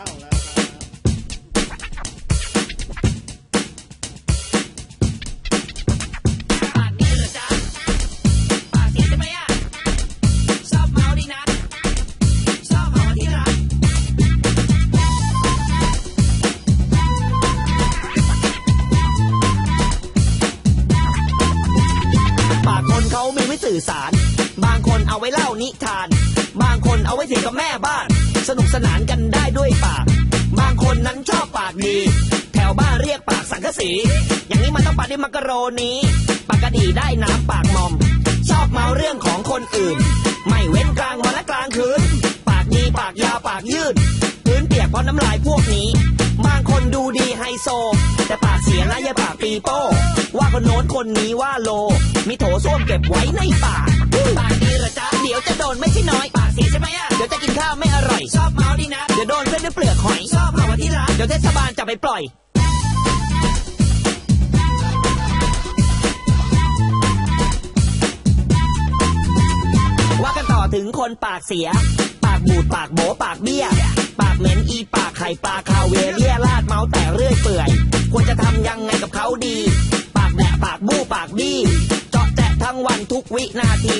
เข้าแล้วครับปากดีเหรอจ๊ะปากเสียใช่ไหมอะชอบเมาดีนะชอบเมาที่รักปากคนเขามีไว้สื่อสาร บางคนเอาไว้เล่านิทาน บางคนเอาไว้เถียงกับแม่บ้าน สนุกสนานกันได้ด้วยปาก บางคนนั้นชอบปากดี แถวบ้านเรียกปากสังกะสี อย่างนี้มันต้องปากด้วยมักกะโรนีปากกะดีได้น้ำปากมอม ชอบเมาเรื่องของคนอื่น ไม่เว้นกลางวันและกลางคืน ปากดีปากยาวปากยืดพื้นเปียกเพราะน้ำลายพวกนี้ บางคนดูดีไฮโซ แต่ปากเสียนะอย่าปากปีโป้ ว่าคนโน้นคนนี้ว่าโล มีโถส้วมเก็บไว้ในปาก ปากดีระาวไม่อร่อย ชอบเมาดีนะเดี๋ยวโดนเส้นด้วยเปลือกหอย ชอบเมาที่รักเดี๋ยวเทศบาลจะไปปล่อยว่ากันต่อถึงคนปากเสีย ปากบูดปากโบปากเบี้ย ปากเหม็นอีปากไข่ปลาคาเวเลียลาดเมาแต่เรื่อยเปื่อย ควรจะทำยังไงกับเขาดี ปากแดะปากบู้ปากบี้ เจาะแจะทั้งวันทุกวินาที